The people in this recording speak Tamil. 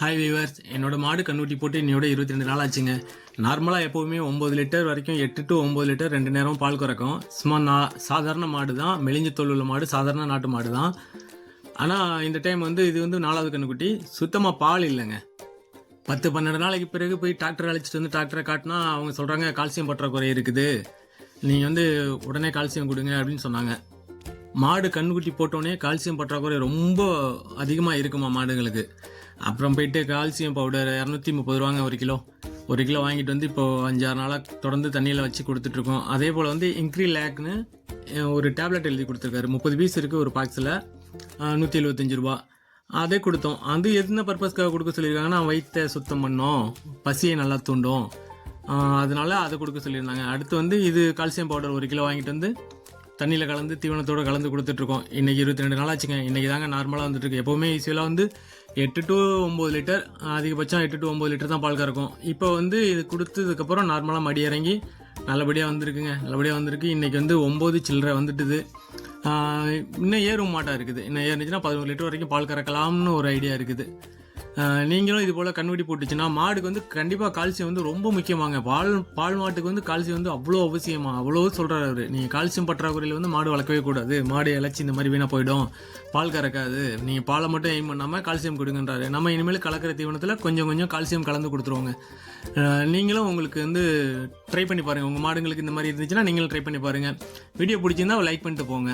ஹாய் வீவர்ஸ் என்னோட மாடு கண்ணுட்டி போட்டு இன்னையோட இருபத்தி ரெண்டு நாள் ஆச்சுங்க. நார்மலாக எப்போவுமே ஒம்பது லிட்டர் வரைக்கும் எட்டு டு ஒம்பது லிட்டர் ரெண்டு நேரம் பால் கறக்கும். சும்மா நா சாதாரண மாடு தான் மெலிஞ்ச தோல் உள்ள மாடு சாதாரண நாட்டு மாடு தான் ஆனால் இந்த டைம் வந்து இது வந்து நாலாவது கண்ணுக்குட்டி. சுத்தமாக பால் இல்லைங்க. பத்து பன்னெண்டு நாளைக்கு பிறகு போய் டாக்டர் அழைச்சிட்டு வந்து டாக்டரை காட்டினா அவங்க சொல்கிறாங்க கால்சியம் பற்றாக்குறை இருக்குது. நீங்கள் வந்து உடனே கால்சியம் கொடுங்க அப்படின்னு சொன்னாங்க. மாடு கண்ணுக்குட்டி போட்டோடனே கால்சியம் பற்றாக்குறை ரொம்ப அதிகமாக இருக்குமா மாடுங்களுக்கு? அப்புறம் போயிட்டு கால்சியம் பவுடர் இரநூத்தி முப்பது ரூபாங்க ஒரு கிலோ. ஒரு கிலோ வாங்கிட்டு வந்து இப்போ அஞ்சாறு நாளாக தொடர்ந்து தண்ணியில் வச்சு கொடுத்துட்ருக்கோம். அதே போல் வந்து இன்க்ரி லேக்னு ஒரு டேப்லெட் எழுதி கொடுத்துருக்காரு. முப்பது பீஸ் இருக்குது ஒரு பாக்ஸில் நூற்றி எழுபத்தஞ்சு ரூபா. அதே கொடுத்தோம். அது என்ன பர்பஸ்க்காக கொடுக்க சொல்லியிருக்காங்கன்னா வயிற்றை சுத்தம் பண்ணோம். பசியை நல்லா தூண்டும். அதனால் அதனால அதை கொடுக்க சொல்லியிருந்தாங்க. அடுத்து வந்து இது கால்சியம் பவுடர் ஒரு கிலோ வாங்கிட்டு வந்து தண்ணியில் கலந்து தீவனத்தோடு கலந்து கொடுத்துட்ருக்கோம். இன்றைக்கி இருபத்தி ரெண்டு நாள் ஆச்சுங்க இன்றைக்கி தாங்க நார்மலாக வந்துட்டுருக்கு எப்போவுமே ஈஸியெல்லாம் வந்து எட்டு டு ஒம்பது லிட்டர் அதிகபட்சம் எட்டு டு ஒம்பது லிட்டர் தான் பால் கறக்கும். இப்போ வந்து இது கொடுத்ததுக்கப்புறம் நார்மலாக மடி இறங்கி நல்லபடியாக வந்திருக்குங்க. நல்லபடியாக வந்திருக்கு. இன்றைக்கி வந்து ஒம்பது சில்லறை வந்துட்டுது. இன்னும் ஏறும் மாட்டாக இருக்குது. இன்னும் ஏறிச்சுன்னா பதினோரு லிட்டர் வரைக்கும் பால் கறக்கலாம்னு ஒரு ஐடியா இருக்குது. நீங்களும் இது போல் கண்ணுடி போட்டுச்சுன்னா மாடுக்கு வந்து கண்டிப்பாக கால்சியம் வந்து ரொம்ப முக்கியமாங்க. பால் பால் மாட்டுக்கு வந்து கால்சியம் வந்து அவ்வளோ அவசியமாக அவ்வளோ சொல்கிறாரு அவர். நீங்கள் கால்சியம் பற்றாக்குறையில் வந்து மாடு வளர்க்கவே கூடாது. மாடு இழைச்சி இந்த மாதிரி வீணாக போயிடும். பால் கறக்காது. நீங்கள் பாலை மட்டும் எய்ம் பண்ணாமல் கால்சியம் கொடுங்கன்றாரு. நம்ம இனிமேல் கலக்கிற தீவனத்தில் கொஞ்சம் கொஞ்சம் கால்சியம் கலந்து கொடுத்துருவாங்க. நீங்களும் உங்களுக்கு வந்து ட்ரை பண்ணி பாருங்கள் உங்கள் மாடுங்களுக்கு இந்த மாதிரி இருந்துச்சுன்னா நீங்களும் ட்ரை பண்ணி பாருங்கள் வீடியோ பிடிச்சிருந்தா லைக் பண்ணிட்டு போங்க.